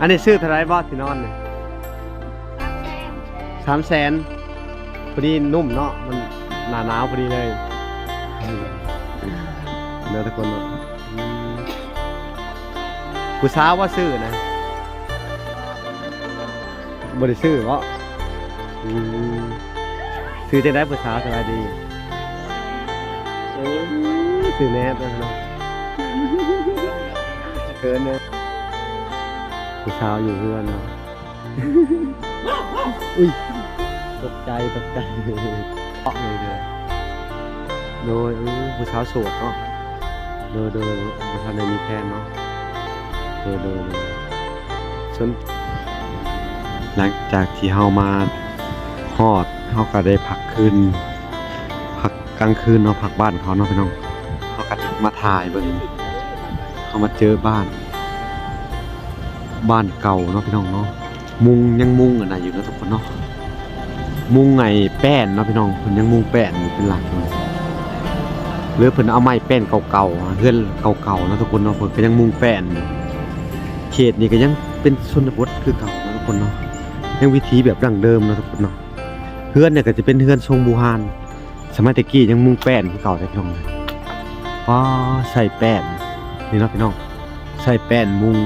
อันนี้ซื้อเท่าไรบอสที่นอนเนี่ยสามแสนพอดีนุ่มเนาะมันหนาหนาวพอดีเลยเนื้อทุกคนเนาะกูสาวว่าซื้อนะบริซื้อเพราะซื้อจะได้ผู้สาวสบายดีซื้อแนบนะเนะเกินเลย ผู้สาวอยู่เพื่อนเนาะ อุ้ย ตกใจตกใจเปาะเลยเลยโดยอื้อผู้สาวโสดเนาะโดยโดยประธานในมีแฟนเนาะโดยโดยโดยส่วนหลังจากที่เฮามาฮอดเฮาก็ได้พักคืนพักกลางคืนเนาะพักบ้านเขาเนาะพี่น้องเฮาก็มาถ่ายเบิ่งเขามาเจอบ้าน บ้านเก่าเนาะพี่น้องเนาะมุงยังมุงอันไหนอยู่นะทุกคนเนาะมุงไงแป้นเนาะพี่น้องเพิ่นยังมุงแป้นอยู่เป็นหลักเนาะหรือเพิ่นเอาไม้แป้นเก่าๆเฮือนเก่าๆเนาะทุกคนเนาะเพิ่นก็ยังมุงแป้นเขตนี้ก็ยังเป็นชนบทคือเก่าเนาะทุกคนเนาะยังวิถีแบบดั้งเดิมเนาะทุกคนเนาะเฮือนเนี่ยก็จะเป็นเฮือนทรงบูฮานสมัยตะกี้ยังมุงแป้นคือเก่าแต่พี่น้องว้าใส่แป้นนี่เนาะพี่น้องใส่แป้นมุง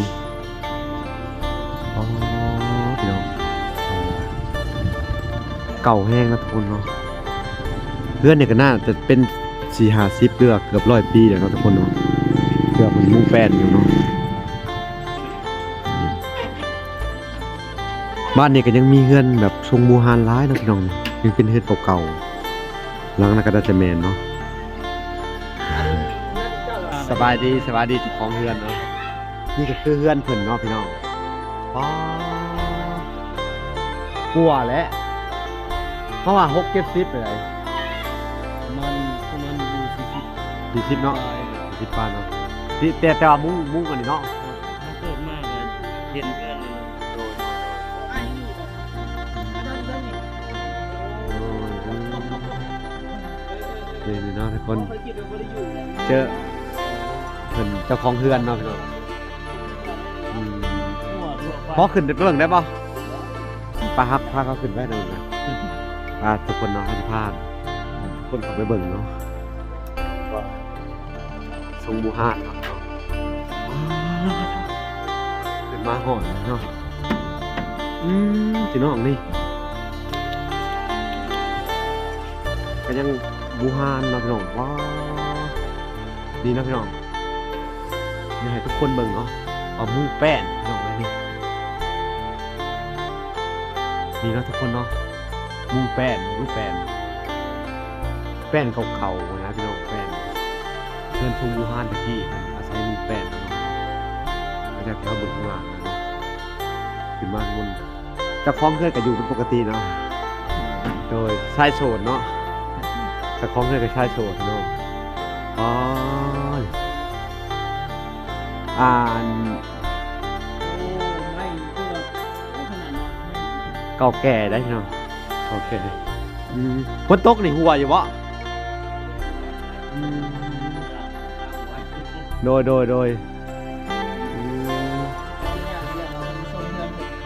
เก่าแห้งนะทุกคนเนาะเพื่อนเนี่ยก็น่าจะเป็นสี่ห้าสิบเลือกเกือบร้อยปีแล้วเนาะทุกคนเนาะเกือบมันมุ่งแป้นอยู่เนาะบ้านเนี่ยก็ยังมีเฮือนแบบทรงบูฮานร้ายเนาะพี่น้องยังเป็นเฮือนเก่าๆหลังนั้นก็ได้จะแมนเนาะสบายดีสบายดีเจ้าของเฮือนเนาะนี่ก็คือเฮือนเพิ่นเนาะพี่น้องอ๋อกลัวแล้ว เพราะว่าหกเจ็ดสิบไปเลยมันประมาณอยู่สี่สิบสี่สิบเนาะสี่สิบปานเนาะที่แต่แต่ว่ามุ้งมุ้งกันนี่เนาะถ้าเกิดมากเลยเห็นเพื่อนเลยโอ้ยนี่เนาะทุกคนเจอเพิ่นเจ้าของเฮือนเนาะพี่น้องอืมพอขึ้นไปเบิ่งได้ป่ะปลาฮักพาเขาขึ้นได้เลยนะ ปลาทุกคนเนาะเขาจะพาทุกคนเขาไปเบิ่งเนาะว่าทรงบูฮานเนาะเป็นมาห่อนเนาะอืมพี่น้องนี่ก็ยังบูฮานนะพี่น้องว้าดีนะพี่น้องนี่ให้ทุกคนเบิ่งเนาะเอามุ้งแป้นพี่น้องเลยนี่ดีนะทุกคนเนาะ มุ้งแป้นมุ้งแป้นแป้นเก่าๆนะพี่น้องแป้นเพื่อนทุ่งบูฮานตะกี้มันอาศัยมุ้งแป้นเนาะไม่ได้ที่เขาเบิ่งข้างล่างนะเนาะขึ้นมาข้างบนเจ้าของเพื่อนก็อยู่เป็นปกติเนาะโดยชายโสดเนาะเจ้าของเพื่อนก็ชายโสดเนาะอ๋ออ่านโอ้ไม่เพื่อขนาดนั้นเก่าแก่ได้พี่น้องเก่าแก่อืมฝนตกนี่หัวอยู่วะอืมโดยโดยโดยอืม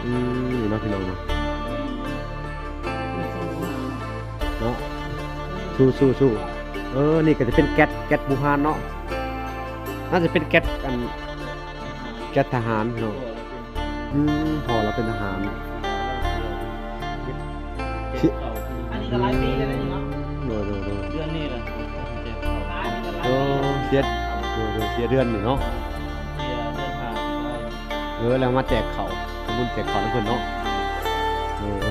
อืมนี่เนาะพี่น้องเนาะเนาะสู้สู้สู้เออ นี่ก็จะเป็นแก๊สแก๊สบูฮานเนาะ น่าจะเป็นแก๊สกันแก๊สทหารพี่น้องอืมพอเราเป็นทหาร นี่ก็หลายปีแล้วนะนี่เนาะโดยโดยโดยเดือนนี้แหละเจ็บเขาหายปีโอ้เสียโดยโดยเสียเดือนนี่เนาะเสียเดือนผ่านไปเออแล้วมาแจกเขาทำบุญแจกเขาทุกคนเนาะเอ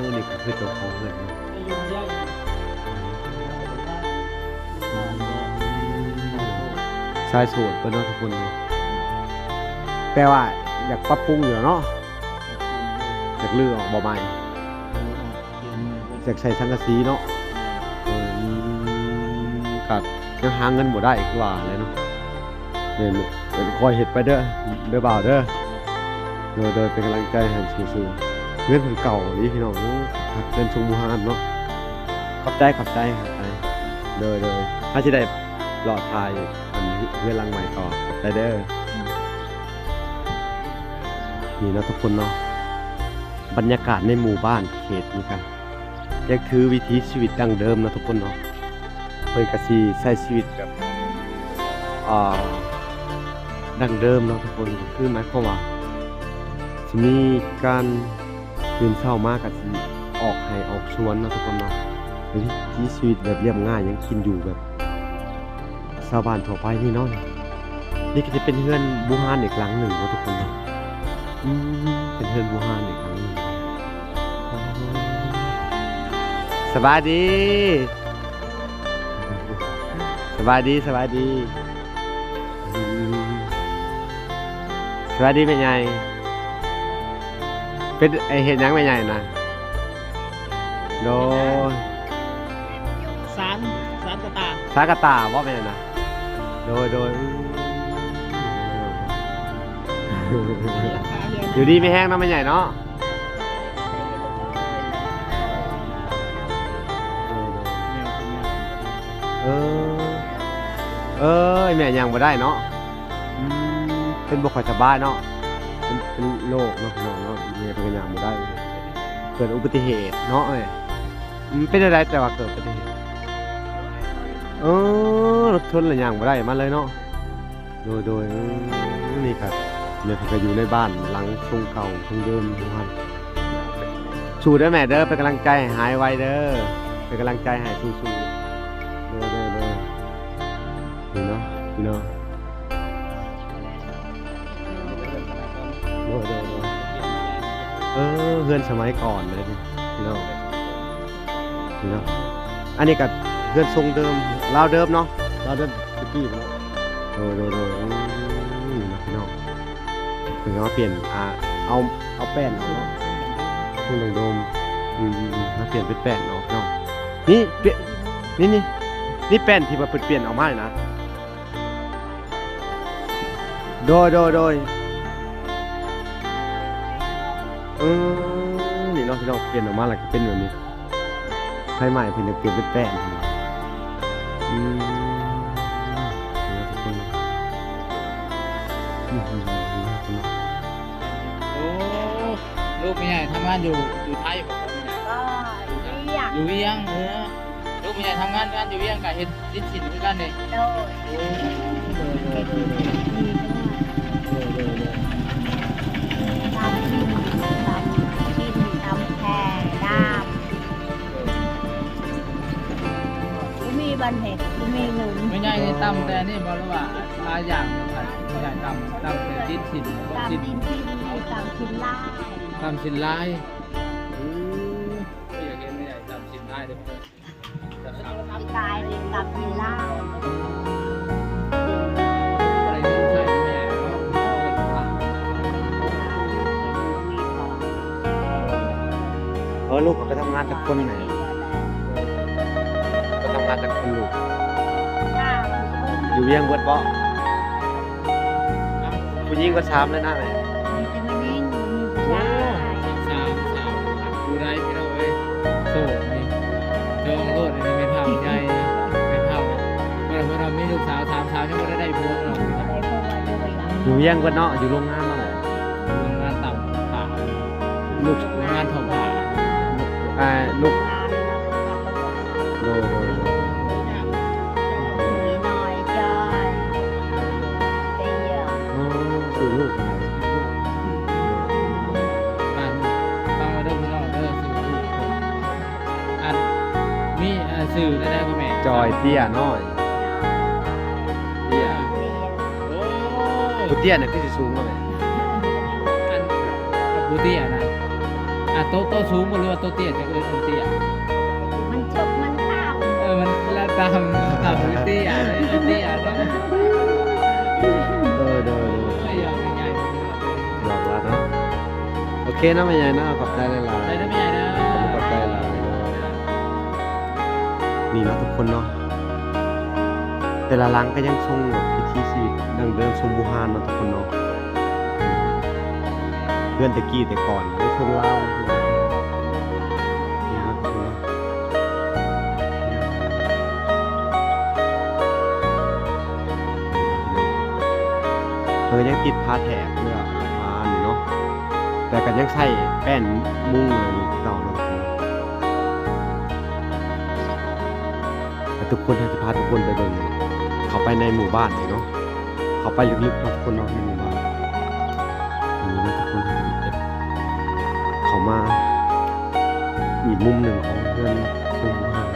อนี่ก็คือเจ้าของเงินเนาะไม่ยุ่งยากชายโสดเป็นเนาะทุกคนเนาะแปลว่าอยากปรับปรุงอยู่เนาะอยากเลือกออกบ่ใหม่ อยากใช้สังกะสีเนาะเออกัดยังหาเงินบ่ได้อีกว่าเลยเนาะเนี่ยเป็นคอยเห็ดไปเด้อเด้อบ่าวเด้อเด้อเด้อเป็นกำลังใจให้สู้ๆเงินคนเก่านี่พี่น้องหักเงินชงมูฮานเนาะขอบใจขอบใจขอบใจเด้อเด้อถ้าสิได้รอทายอันเพื่อนหลังใหม่ต่อขอบใจเด้อนี่นะทุกคนเนาะบรรยากาศในหมู่บ้านเขตนี้กัน ยังถือวิถีชีวิตดั้งเดิมนะทุกคนเนาะเพิ่นก็สิใช้ชีวิตแบบอ่าดั้งเดิมเนาะทุกคนคือหมายความว่าสิมีการตื่นเช้ามาก็สิออกให้ออกสวนเนาะทุกคนเนาะวิถีชีวิตแบบเรียบง่ายยังกินอยู่แบบชาวบ้านทั่วไปนี่เนาะนี่ก็จะเป็นเฮือนบูฮานอีกหลังหนึ่งนะทุกคนเนาะเป็นเพื่อนบูฮานอีก สบายดีสบายดีสบายดีอืมสบายดีเป็นไงเป็นไอเห็นยังเป็นไงนะโดยสารสารกระตาสากะตาว่าเป็นไงนะโดยโดยอืมอยู่ดีไม่แห้งนะไม่ใหญ่เนาะ เออ เออไอแม่ยังบ่ได้เนาะอืมเป็นบ่ค่อยสบายเนาะเป็นเป็นโรคเนาะเนาะเนาะแม่เป็นก็ยังบ่ได้ เกิดอุบัติเหตุเนาะเอ้ยอืมเป็นอะไรแต่ว่าเกิดอุบัติเหตุเออรถชนแล้วยังบ่ได้มาเลยเนาะโดยโดยอืมนี่ครับเนี่ยเขาก็อยู่ในบ้านหลังทรงเก่าทรงเดิมทุกท่านสู้เด้อแม่เด้อเป็นกำลังใจให้หายไวเด้อเป็นกำลังใจให้สู้ๆเเพื่อนสมัยก่อนเลยนี่เนาะนี่เนาะอันนี้ก็เพื่อนทรงเดิมลาวเดิมเนาะลาวเดิมตะกี้เนาะเออเด้อเด้ออืมนี่เนาะพี่น้องถึงว่าเปลี่ยนอ่าเอาเอาแป้นเนาะทุ่งดงโดมอืมมาเปลี่ยนเป็นแป้นเนาะนี่เปลี่ยนนี่นี่นี่แป้นที่มาเปลี่ยนออกมาเลยนะโดยโดยโดยเออ นี่เนาะพี่น้องเปลี่ยนออกมาแล้วก็เป็นแบบนี้ไฟใหม่เพิ่นจะเปลี่ยนเป็นแป้นเนาะอืมนี่เนาะทุกคนเนาะอืมอืมอืมนี่เนาะทุกคนเนาะโอ้ลูกไม่ใหญ่ทำงานอยู่อยู่ไทยผมก็ไม่ใหญ่ก็เรียกอยู่เวียงเออลูกไม่ใหญ่ทำงานงานอยู่เวียงกับเฮ็ดดินสินด้วยกันเลยโดยโอ้เด็กดีด้วย กูมีบันเห็ดกูมีเงินไม่ใหญ่นี่ตำแต่นี่บอกเลยว่าหลายอย่างเดียวกันไม่ใหญ่ตำตำแต่ดินสินตามสินดินที่ดีตามชิ้นล่ายตำสินลายอือไม่อยากเห็นไม่ใหญ่ตำสินลายเด้อเพื่อนตำสาวกายดินตามชิ้นล่ายอะไรเงินใช่ไม่ใหญ่เนาะเงินฝากมีของเออลูกก็ไปทำงานจากคนไหน ไปทำงานจากคนลูกอยู่เวียงเบิดเบาะผู้หญิงก็ช้ำเลยนะแม่มีจะไม่นิ่งมีผู้ชายสาวสาวดูได้พี่น้องเอ้ยโซ่นี่จองโลดอันนี้เป็นภาพใหญ่เป็นภาพเมื่อเราไม่ลูกสาวสามสาวยังไม่ได้ได้พวงหรอกได้พวกมาด้วยหลังอยู่เวียงเบิดเนาะอยู่โรงงานเนาะโรงงานต่ำผ่าลูก เตี้ยน้อยเตี้ยโอ้ผู้เตี้ยเนี่ยคือสิสูงเนาะแม่อันบูเตี้ยนะอะโต๊ะโต๊ะสูงบ่หรือว่าโต๊ะเตี้ยจะเอิ้นเตี้ยมันจบมันตามเออมันแล้วตามตามพื้นที่อะเลยพื้นที่อะเนาะโดยโดยโดยไม่ยอมง่ายๆเลยหลอกแล้วเนาะโอเคเนาะแม่ใหญ่เนาะขอบใจหลายๆ ได้ได้ไม่ใหญ่นะขอบใจหลายเนาะนี่เนาะทุกคนเนาะ แต่ละหลังก็ยังทรงแบบวิถีชีวิตดังเดิมทรงบูฮานเนาะทุกคนเนาะเพื่อนตะกี้แต่ก่อนไม่ทรงเล่าเนาะทุกคนเนาะเอยังติดพาแถกเพื่อพานี่เนาะแต่ก็ยังใช้แป้นมุ้งอะไรเก่าเนาะแต่ทุกคนจะพาทุกคนไปเบิ่ง เขาไปในหมู่บ้านเลยเนาะเขาไปลึกๆทุกคนเนาะในหมู่บ้านนี่นะทุกคนเขามาอีกมุมหนึ่งของเพื่อนชมบ้าน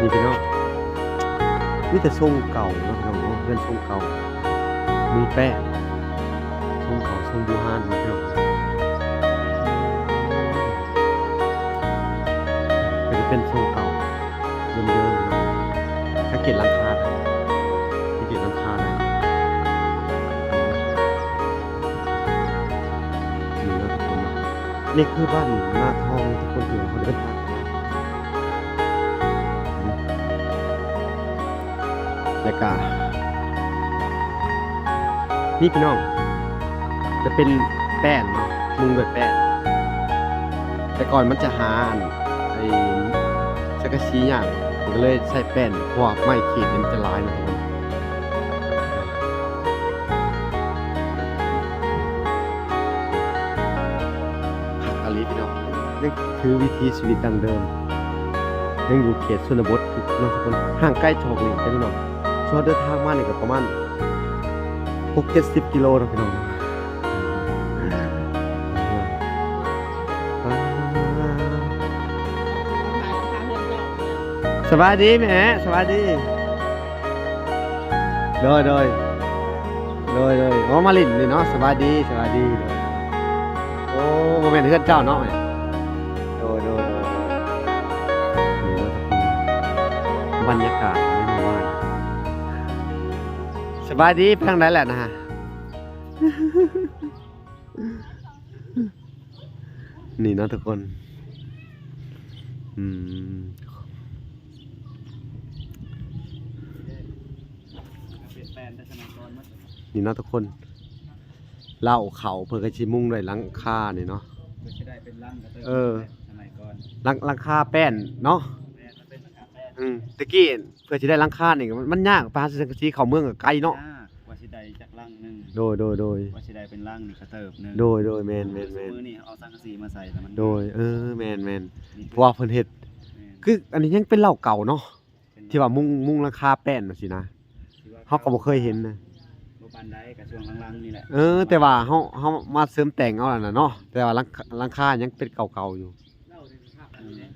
นี่พี่น้องนี่แต่ทรงเก่าเนาะพี่น้องเนาะเพื่อนทรงเก่า มุงแป้งทรงเก่าทรงบูฮานเนาะพี่น้องก็จะเป็นทรงเก่าเดิมๆเนาะสังเกตหลังคาได้สังเกตหลังคาได้นี่นะทุกคนนะนี่คือบ้านหน้าทองทุกคนอยู่เขาเดินทางมาแล้วก็ นี่พี่น้อง จะเป็นแป้นมุงด้วยแป้น แต่ก่อนมันจะหานไอ้สักชีอย่างผมก็เลยใช้แป้นเพราะไม่ขีดเนี่ยมันจะลายนะทุกคนหักอลิพี่น้องนี่คือวิถีชีวิตดังเดิมยังอยู่เขตชนบทคือเนาะทุกคนห่างใกล้โชคลีใช่พี่น้องชวนเดินทางมาเนี่ยก็ประมาณ 6 70กิโลนะพี่น้องสวัสดีแม่สวัสดีโดยโดยโดยโดยอ๋อมาลินนี่เนาะสวัสดีสวัสดีโดยโอ้โมเมนต์เพื่อนเจ้าเนาะเนี่ยโดยโดยโดยโดยนี่ก็จะเป็นบรรยากาศ บายดีเพียงไรแหละนะฮะ นี่นะทุกคนอืมนี่นะทุกคนเล่าเขาเพื่อกระชิมุ่งด้วยลังค่านี่เนาะเนาะเออลังลังคาแป้นเนาะอืมตะกี้ เพื่อจะได้หลังคานี่มันมันยากปลาสังกะสีเขาเมืองกับไกลเนาะยกว่าสิได้จากร่างหนึงโดยโดยโดยว่าสิได้เป็นร่างนี่กระเติบหนึงโดยโดยแมนแมนแมนมือนี่เอาสังกะสีมาใส่แต่มันโดยเออแมนแมนนี่เพราะว่าเพิ่นเฮ็ดแม่นคืออันนี้ยังเป็นเหล้าเก่าเนาะเป็นที่ว่ามุงมุงราคาแป้นน่ะสินะที่ว่เฮาก็บ่เคยเห็นนะบ่ปานใดกับช่วงหลังๆนี่แหละเออ แต่ว่าเฮาเฮามาเสริมแต่งเอาล่ะนะเนาะแต่ว่าหลังหลังคายังเป็นเก่าๆอยู่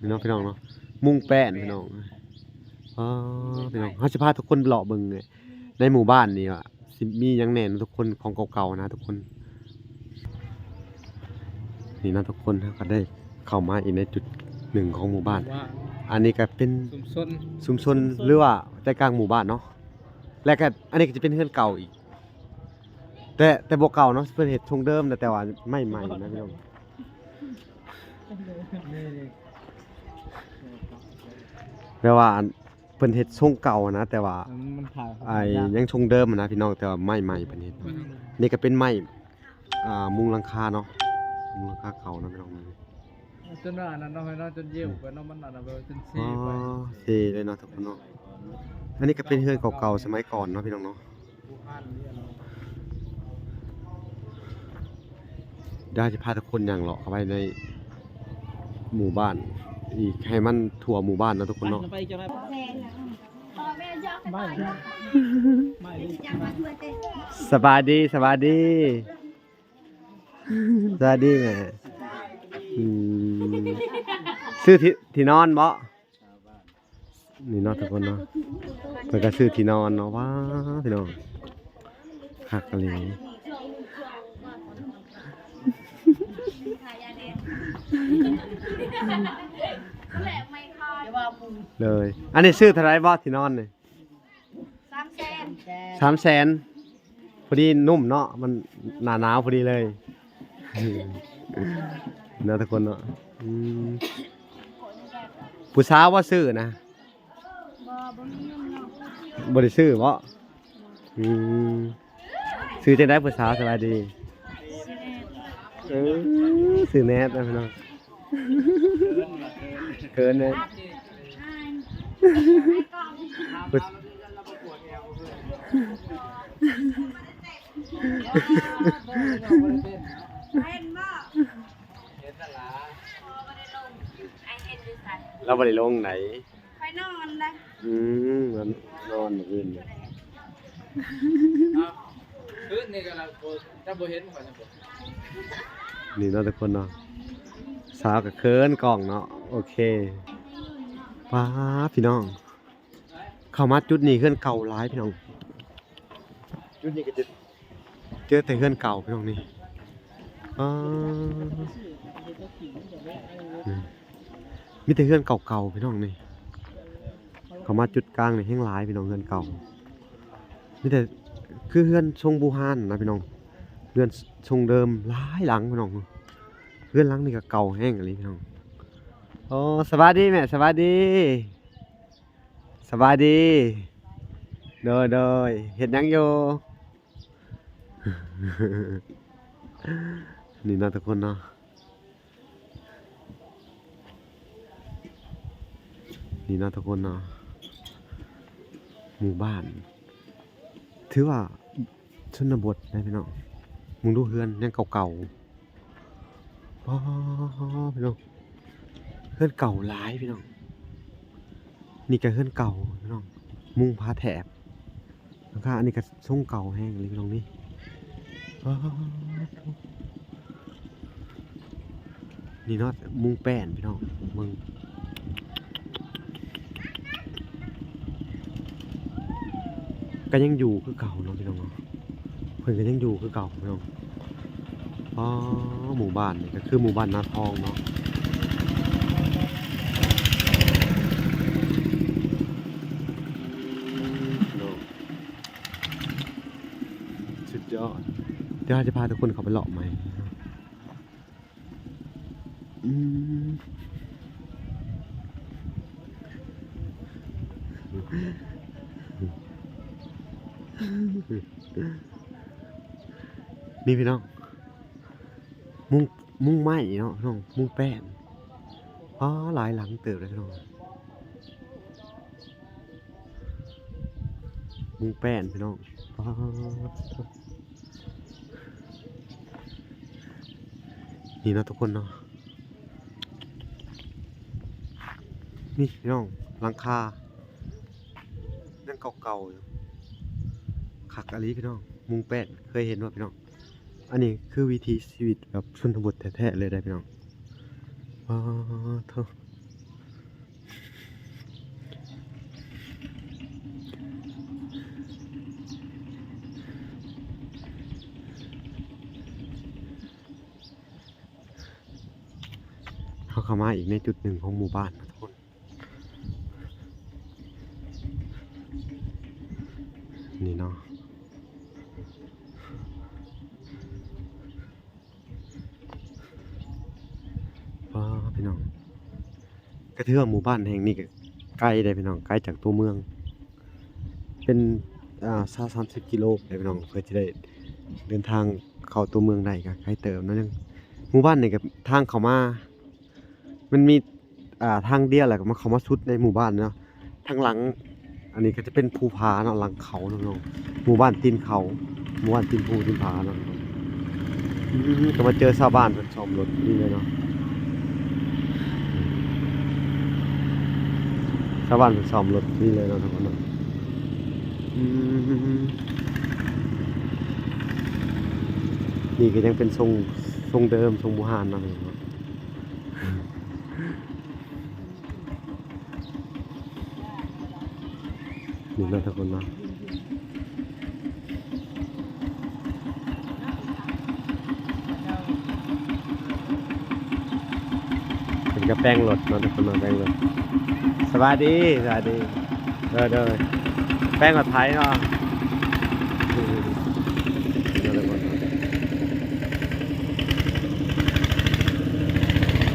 พี่น้องพี่น้องเนาะมุงแป้นพี่น้อง อ๋อพี่น้องเฮาสิพาทุกคนเลาะเบิ่งไงในหมู่บ้านนี่ว่าสิมีหยังแหน่เนาะทุกคนของเก่าๆนะทุกคน นี่นะทุกคนเฮาก็ได้เข้ามาอีกในจุดหนึ่งของหมู่บ้าน ว่าอันนี้ก็เป็นซุมซนชุมชนหรือว่าใจกลางหมู่บ้านเนาะแล้วก็อันนี้ก็จะเป็นเฮือนเก่าอีก แต่แต่บ่เก่าเนาะเพิ่นเฮ็ดทรงเดิมแต่แต่ว่าไม่ใหม่นะพี่น้องนี่นี่แปลว่าอัน เพิ่นเฮ็ดทรงเก่านะ แต่ว่ามันถ่ายไอ้ยังทรงเดิมอะนะพี่น้องแต่ว่าไม่ใหม่เพิ่นเฮ็ดนี่ก็เป็นไม้อ่ามุงหลังคาเนาะมุงหลังคาเก่านะพี่น้องจนว่าอันนั้นเนาะให้เนาะจนเยี่ยวไปเนาะมันอันนั้นไปจนอ๋ซีอไปเท่เลยเนาะทุกคนเนาะอันนี้ก็เป็นเฮือนเก่าๆสมัยก่อนเนาะพี่น้องเนาะผู้พันนี่เนาะได้จะพาทุกคนอย่างเลาะเข้าไปในหมู่บ้าน อีกให้มันทั่วหมู่บ้านนะทุกคนเนาะ ไปจะไปแพงนะพ่อแม่ไม่สบายดีสบายดีสบายดีไงอืมซื้อที่ที่นอนบ่นี่เนาะทุกคนเนาะเพิ่นก็ซื้อที่นอนเนาะว้าพี่น้องคักอะไรแหละไม่คอยว่ามุงเลย อันนี้ซื้อเท่าไหรบ่ที่นอนนี่สามแสนสามแสนพอดีนุ่มเนาะมันหนาหนาวพอดีเลยเนาะทุกคนเนาะอืมผู้สาวว่าซื้อนะบ่บ่มีเงินเนาะบริซื้อบ่อืมซื้อจังได้ผู้สาวสบายดีสิ เอ็ดเออซื้อแนทนะพี่น้องเกินเลยอ่านไม่กล้องเพิ่นเห็นบ่เห็นนั่นล่ะพอไม่ได้ลงไอเห็นดิสันเราบ่ได้ลงไหนไปนอนเลยอืมมันนอนมื้ออื่นเนี่ยเอาคืนนี่ก็ละบ่ ถ้าบ่เห็นมันก็จะบ่นี่เนาะทุกคนเนาะสาวกับเคินกล่องเนาะโอเคว้าพี่น้อง เข้ามาจุดนี้เฮือนเก่าหลายพี่น้องจุดนี้ก็จะเจอแต่เฮือนเก่าพี่น้องนี่ว้านี่มีแต่เฮือนเก่าๆพี่น้องนี่ เข้ามาจุดกลางนี่แห้งหลายพี่น้องเฮือนเก่า มีแต่คือเฮือนทรงบูฮานนะพี่น้อง เรือนทรงเดิมหลายหลังพี่น้องเรือนหลังนี่ก็เก่าแห้งอะไรพี่น้องโอ้สวัสดีแม่สวัสดีสวัสดีโดยโดยเห็นยังอยู่นี่นาะทุกคนเนาะนี่นาะทุกคนเนาะหมู่บ้าน ถือว่าชนบทได้พี่น้อง มึงดูเฮือนยังเก่าๆอ๋อพี่น้องเฮือนเก่าหลายพี่น้อง นี่ก็เฮือนเก่าพี่น้อง มุงพาแถบแล้วก็อันนี้ก็ทรงเก่าแห้งเลยพี่น้องนี่นี่เนาะมุงแป้นพี่น้องมึงก็ยังอยู่คือเก่าเนาะพี่น้องเนาะ พิ่นก็ยังอยู่คือเก่าพี่น้องอ๋อหมู่บ้านนี่ก็คือหมู่บ้านนาทองเนาะสุดยอดเดี๋ยวเราจะพาทุกคนเข้าไปเลาะไหมอืม นี่พี่น้อง มุ้งมุ้งไหมเนาะพี่น้องมุ้งแป้นอ๋อหลายหลังเติบเลยพี่น้องมุ้งแป้นพี่น้องอ๋อนี่นะทุกคนเนาะนี่พี่น้องหลังคายังเก่าๆอยู่ขักอะไรพี่น้อง มุงแป้นเคยเห็นว่าพี่น้อง อันนี้คือวิธีชีวิตแบบชนบทแท้ๆเลยได้พี่น้องว้าวเท่าเขาเข้ามาอีกในจุดหนึ่งของหมู่บ้านเนาะ ว้าพี่น้อง ก็ถือว่าหมู่บ้านแห่งนี้ก็ไกลได้พี่น้องไกลจากตัวเมือง เป็นอ่าซาสามสิบกิโลได้พี่น้องเพื่อจะได้เดินทางเข้าตัวเมืองได้ก็ไกลเติมนั่นนึงหมู่บ้านนี่ก็ทางเข้ามา มันมีอ่าทางเดียวแหละก็มาเข้ามาสุดในหมู่บ้านเนาะทางหลัง อันนี้ก็จะเป็นภูผาเนาะหลังเขาเนาะน้องหมู่บ้านตีนเขาหมู่บ้านตีนภูตีนผาเนาะอืมก็มาเจอชาวบ้านเพิ่นซ่อมรถนี่เลยเนาะ ชาวบ้านซ่อมรถนี่เลยเนาะทุกคนมนี่ก็ยังเป็นทรงทรงเดิมทรงบูฮานนะทุกคนเนาะนี่นาะทุกคนนาะเป็นกระแป้งรถนะทุกคนนาะแป้งรถ สวัสดีสวัสดีเด้อเด้อแป้งกับไทยเนาะ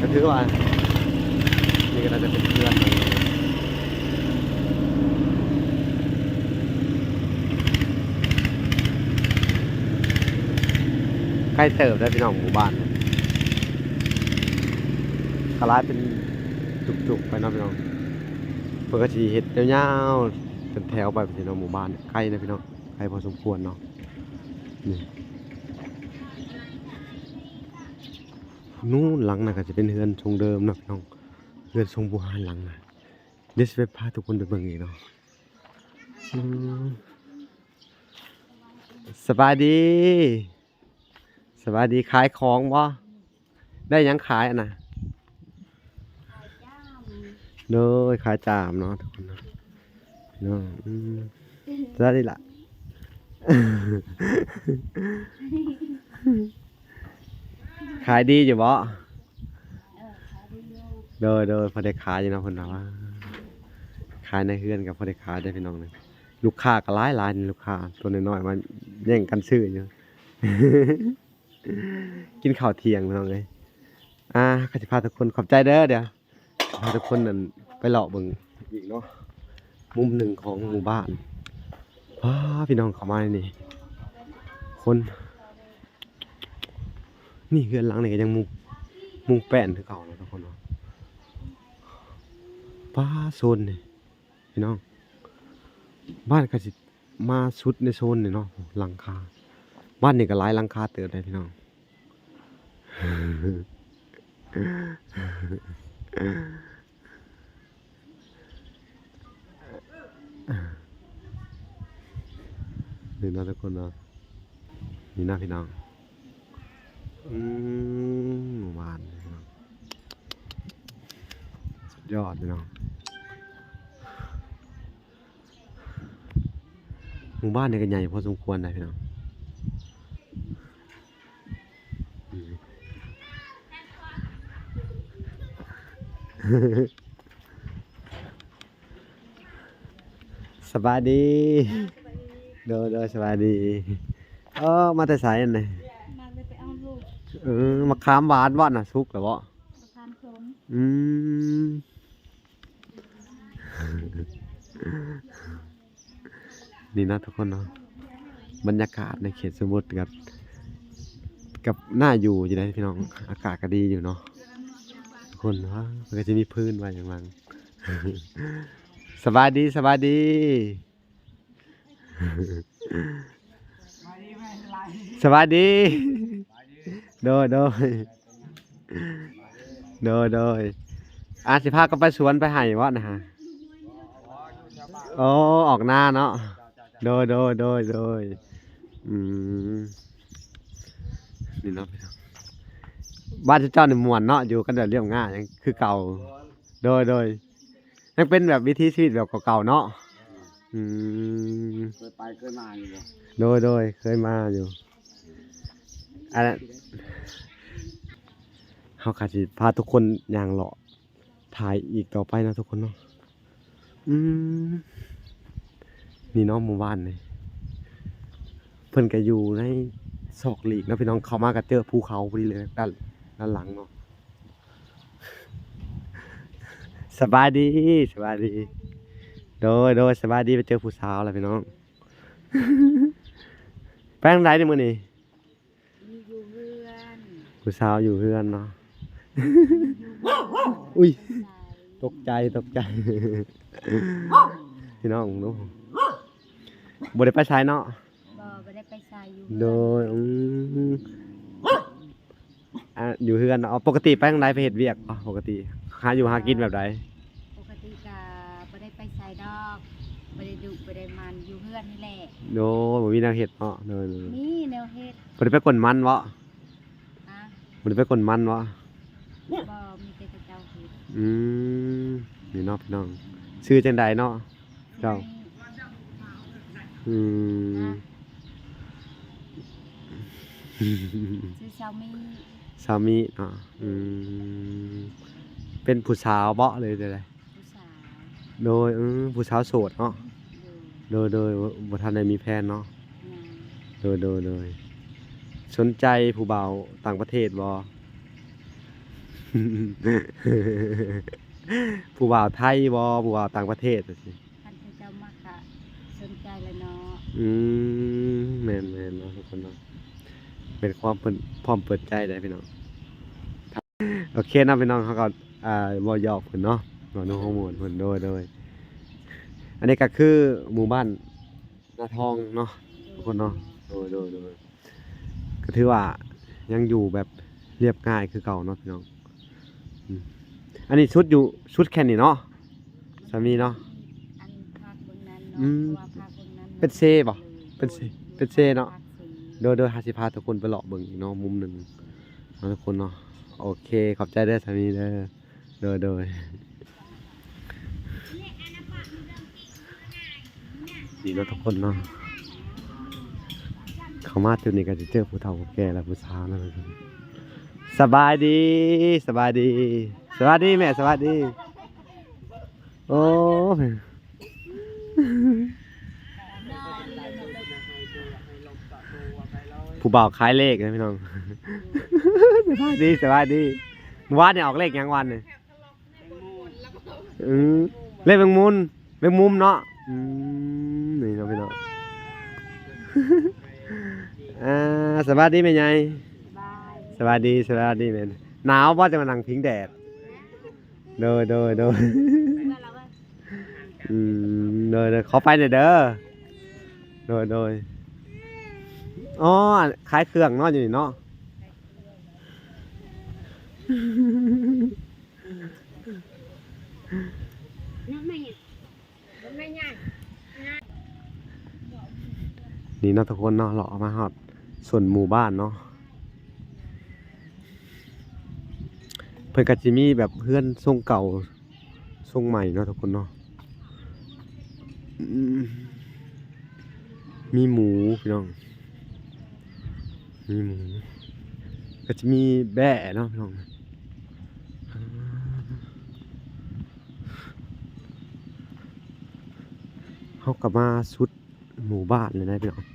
ก็ถือว่านี่ก็น่าจะเป็นเพื่อนใกล้เติบได้พี่น้องหมู่บ้านกลายเป็นจุกๆไปเนาะพี่น้อง พิ่นก็สิเฮ็ดยาวๆเป็นแถวไปพี่น้องหมู่บ้านใกล้นะพี่น้องใกล้พอสมควรเนาะนี่นู่นหลังน่ะก็จะเป็นเฮือนทรงเดิมนะพี่น้องเฮือนทรงโบูหารหลังน่ะเดี๋ยวสิไปพาทุกคนไปเบิ่งอีกเนาะสบายดีสบายดีขายของบ่ได้ยังขายอะนะ เด้อขายจามเนาะทุกคนเนาะเนาะได้ดีละขายดีอยู่บ่เออขายดีอยู่เด้อเด้อพอได้ขายอยู่เนาะเพิ่นว่าขายในเฮือนกับพอได้ขายได้พี่น้องนึงลูกค้าก็หลายหลายนี่ลูกค้าตัวน้อยๆมาแย่งกันซื้ออยู่กินข้าวเที่ยงพี่น้องเอ้ยอ่าก็สิพาทุกคนขอบใจเด้อเดี๋ยว พาทุกคนนั่นไปเลาะเบิ่งอีกเนาะมุมหนึ่งของหมู่บ้านว้าพี่น้องเข้ามานี่คน นี่เฮือนหลังนี่ก็ยังมุงมุงแป้นคือเก่าเนาะทุกคนเนาะป้าโซนนี่พี่น้อง บ้านก็สิมาสุดในโซนนี่เนาะหลังคา บ้านนี่ก็หลายหลังคาเติบได้พี่น้อง นี่นะทุกคนนะนี่นะพี่น้อง อืมหมู่บ้านน้องสุดยอดพี่น้องหมู่บ้านนี่ก็ใหญ่พอสมควรนะพี่น้อง สบายดีเด้อเด้อสบายดีเออมาแต่สายอันไหนมาเลยไปเอาลูกเออมะขามหวานว่านน่ะสุกแล้วบ่ประทานสมอืมนี่นะทุกคนเนาะบรรยากาศในเขตสมุทรกับ กับหน้าอยู่อยู่ได้พี่น้องอากาศก็ดีอยู่เนาะ ทุกคนว่าะมันก็จะมีพื้นไว้อย่างมังสบายดีสบายดีสบายดีโดยโดยโดยโดยอาสิพาก็ไปสวนไปให้วะนะฮะโอ้ออกหน้าเนาะโดยโดยโดยโดยอืมนี่เนาะ บ้านเจ้าเนี่ยมวนเนาะอยู่กันแบบเรียบง่ายยังคือเก่า โดยโดยยังเป็นแบบวิถีชีวิตแบบเก่าๆเนาะอืมเคยไปเคยมาอยู่บ่โดยโดยเคยมาอยู่อันนั้นเขาขาสิพาทุกคนย่างเลาะถ่ายอีกต่อไปนะทุกคนเนาะอืมนี่เน้องหมู่บ้านนี่เพิ่นก็อยู่ในซอกหลีกนะพี่น้องเข้ามาก็เจอภูเขาพอดีเลยด้าน ด้านหลังเนาะสบายดีสบายดี โดยโดยสบายดีไปเจอผู้สาวแล้วพี่น้อง แป้งไรในมือนี่มีอยู่เรือนผู้สาวอยู่เพื่อนเนาะอุ้ยตกใจตกใจ พี่น้องดูบ่ได้ไปใช้เนาะบ่บ่ได้ไปใส่อยู่โดยอืม อะอยู่เพื่อนเนาะอ๋อปกติไปทางใดไปเฮ็ดเวียกอ๋อปกติหาอยู่หากินแบบใดปกติก็บ่ได้ไปใส่ดอกบ่ได้ดุบ่ได้มันอยู่เรือนนี่แหละโดยบ่มีแนวเฮ็ดเนาะโดยโดยนี่แนวเฮ็ดบ่ได้ไปกลนมันวะอะบ่ได้ไปกลนมันวะบ่มีแต่กระเจ้าเฮ็ดอืมนี่เนาะพี่น้องชื่อจังใดเนาะเจ้าอืมชื่อชาวมี สามีเนาะอืมเป็นผู้สาวเบาะเลยเดี๋ยวผู้สาวๆโดยอืมผู้สาวโสดเนาะอยู่โดยโดยบ่ทันได้มีแฟนเนาะงานโดยโดยโดยสนใจผู้บ่าวต่างประเทศบ่ผู้บ่าวไทยบ่ผู้บ่าวต่างประเทศจังซี่ท่านพระเจ้ามากะสนใจแล้วเนาะ อืมแม่นแม่นเนาะทุกคนเนาะเป็นความเปิดพร้อมเปิดใจได้พี่น้องครับ โอเคนะพี่น้องเขาก็อ่าบ่หยอกเพิ่นเนาะบ่น้องฮอร์โมนเพิ่นโดยโดยอันนี้ก็คือหมู่บ้านนาทองเนาะทุกคนเนาะโดยโดยโดยก็ถือว่ายังอยู่แบบเรียบง่ายคือเก่าเนาะพี่น้องอืมอันนี้ชุดอยู่ชุดแค่นี้เนาะสามีเนาะ อันภาคเบื้องนั้นอืเนาะมเพราะว่าภาคเบื้องนั้นเป็นเซบ่เป็นเซเป็นเซเนาะภคสี่โดยโดยหาสิพาทุกคนไปเลาะเบิ่งอีกเนาะมุมหนึ่งเนาะทุกคนเนาะ โอเค ขอบใจเด้อสามีเด้อโดยโดยนี่เนาะทุกคนเนาะเขามาจุดนี้ก็จะเจอผู้เฒ่าผู้แก่และผู้สาวนะสบายดี สบายดี สวัสดีแม่สวัสดี โอ้ผู้บ่าวขายเลขนะพี่น้อง สบายดีสบายดีเมื่อวานเนี่ยออกเลขยังวันเนี่ยอืมเลขแมงมุมแมงมุมเนาะอืมนี่เนาะพี่น้องอ่าสบายดีแม่ใหญ่บายสบายดีสบายดีแม่หนาวว่าจะมานั่งพิงแดดโดยโดยโดยอืมโดยโดยขอไปหน่อยเด้อโดยโดยอ๋อขายเครื่องเนาะอยู่นี่เนาะ นี่นะทุกคนเนาะเราเอมาฮอดส่วนหมู่บ้านเนาะเพิ่นก็สิมีแบบเพื่อนทรงเก่าทรงใหม่เนาะทุกคนเนาะมมีหมูพี่น้อง มีหมูก็จะมีแบะเนาะพี่น้อง เขากลับมาสุดหมู่บ้านเลยนะพี่น้อง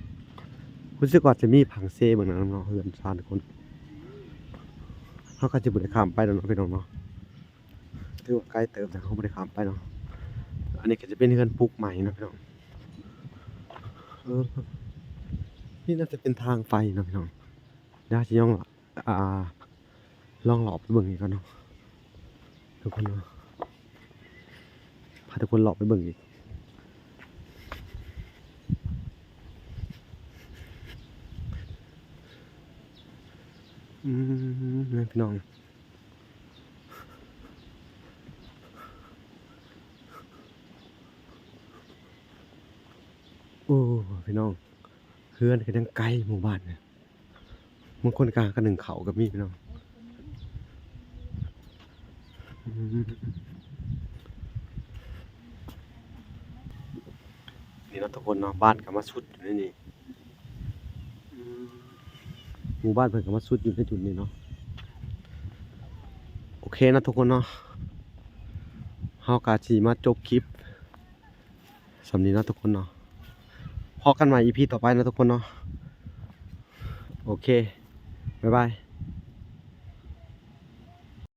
รู้สึกว่าจะมีผังเซ่เบางนั้นเนาะเฮือนชานคนเขาก็จะบุได้ข้ามไปแล้วเนาะพี่น้องเนาะถือว่าใกล้เติมแต่เขาบุได้ข้ามไปเนาะอันนี้ก็จะเป็นเฮือนปลูกใหม่นะพี่น้องนี่น่าจะเป็นทางไฟนะพี่น้องได้จะย่องละอ่าลองหลอบไปเบิ่งอีกก่อนเนาะทุกคนเนาะพาทุกคนหลอบไปเบิ่งอีก อืมพี่น้องโอ้พี่น้องเพื่อนก็ยังไกลหมู่บ้านเนี่ยบางคนกลางกันหนึ่งเขากับมีพี่น้องนี่เนาะทุกคนเนาะบ้านกับมาสุดอยู่ในนี่อืม หมู่บ้านเพิ่นกับมาสุดอยู่ในจุดนี้เนาะโอเคนะทุกคนเนาะเฮากาสีมาจบคลิปสำนีนะทุกคนเนาะพอกันใหม่ EP ต่อไปนะทุกคนเนาะโอเคบ๊ายบาย